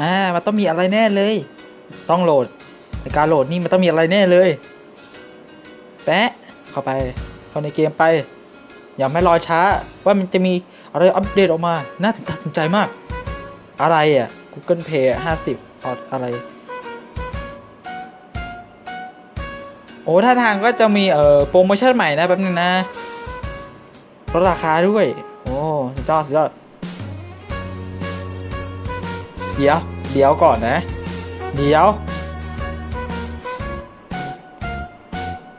อ่ามันต้องมีอะไรแน่เลย ต้องโหลดในการโหลดนี่มันต้องมีอะไรแน่เลย แปะเข้าไปเข้าในเกมไป อย่าไม่รอช้า ว่ามันจะมีอะไรอัปเดตออกมา น่าตื่นตาตื่นใจมาก อะไรอะ Google Pay ห้าสิบออดอะไร โอ้ท่าทางก็จะมีเอ่อโปรโมชั่นใหม่นะแป๊บนึงนะลดราคาด้วย โอ้สุดยอดสุดยอดเดี๋ยว เดี๋ยวก่อนนะ เดี๋ยว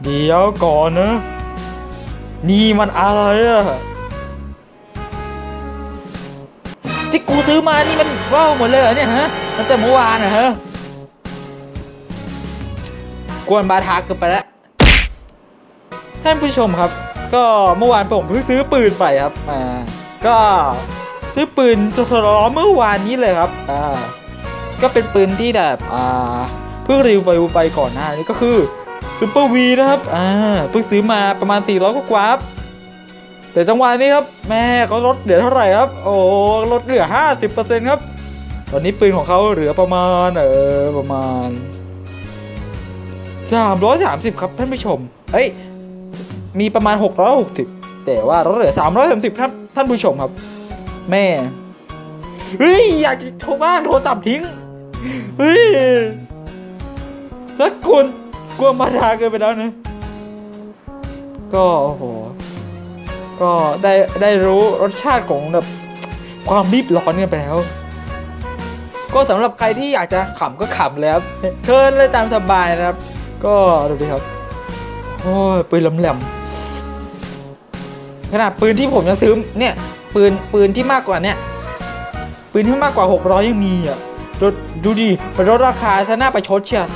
เดี๋ยวก่อนนะ นี่มันอะไรอะที่กูซื้อมานี่มันว้าวหมดเลยเหรอเนี่ยฮะตั้งแต่เมื่อวานนะฮะกวนบาทาเกินไปแล้วท่านผู้ชมครับ ก็เมื่อวานผมเพิ่งซื้อปืนไปครับอ่าก็ซื้อปืนสดๆเมื่อวานนี้เลยครับอ่า ก็เป็นปืนที่แบบอ่าเพิ่งรีวิวไปก่อนหน้านี้ก็คือซูเปอร์วีนะครับอ่าเพิ่งซื้อมาประมาณ 400 กว่าๆครับแต่จังหวะนี้ครับแม่เขาลดเหลือเท่าไหร่ครับ โอ้ลดเหลือ 50%ครับ ตอนนี้ปืนของเขาเหลือประมาณเออประมาณ 330 ครับท่านผู้ชมเฮ้ยมีประมาณ 660 แต่ว่าเราเหลือ 330ครับท่านผู้ชมครับ แม่เฮ้ยอยากจะโทรบ้านโทรศัพท์ทิ้ง เฮ้ยสักคนกลัวมาทาเกินไปแล้วนะ ก็โอ้โห ก็ได้ได้รู้รสชาติของแบบความรีบร้อนกันไปแล้ว ก็สำหรับใครที่อยากจะขำก็ขำเลยครับเชิญเลยตามสบายนะครับ ก็ดูดิครับ โอ้ยปืนแหลมๆขนาดปืนที่ผมจะซื้อเนี่ย ปืนปืนที่มากกว่าเนี่ยปืนที่มากกว่า 600 ยังมีอะ ดูดูดิมันลดราคาซะหน้าไปชดเชียว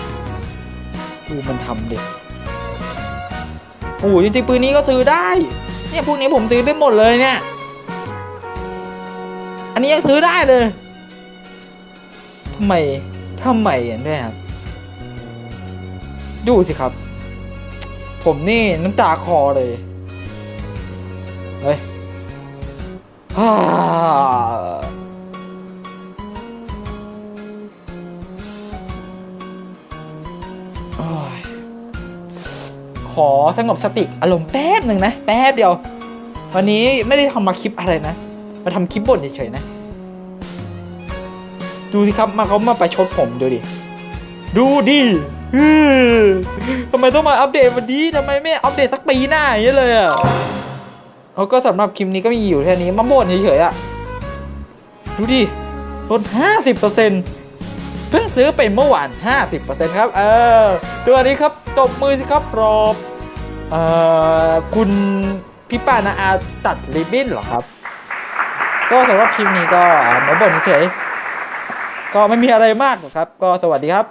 ดูมันทำเด็กโอ้โหจริงๆปืนนี้ก็ซื้อได้ เนี่ยพวกนี้ผมซื้อได้หมดเลยเนี่ย อันนี้ยังซื้อได้เลยทำไมทำไมอย่างนี้ครับ ดูสิครับ ผมนี่น้ำตาคอเลย เฮ้ยฮ่า อสงบสติอารมณ์แป๊บหนึ่งนะ แป๊บเดียว วันนี้ไม่ได้ทำมาคลิปอะไรนะ มาทำคลิปบ่นเฉยๆนะ ดูสิครับมาเขามาประชดผมดูดิ ดูดิทำไมต้องมาอัปเดตวันนี้ทำไมไม่อัปเดตสักปีหน้าอย่างนี้เลยอะแล้วก็สำหรับคลิปนี้ก็มีอยู่แค่นี้มาบ่นเฉยๆอะ ดูดิลด50%เเพิ่งซื้อไปเมื่อวาน 50%ครับ เออ ตัวนี้ครับ ตบมือสิครับปรอบเอ่อ คุณพี่ป้านาอาตัดริบบิ้นเหรอครับ ก็สำหรับคลิปนี้ก็อ่ามาบ่นเฉย ก็ไม่มีอะไรมากหรอกครับ ก็สวัสดีครับ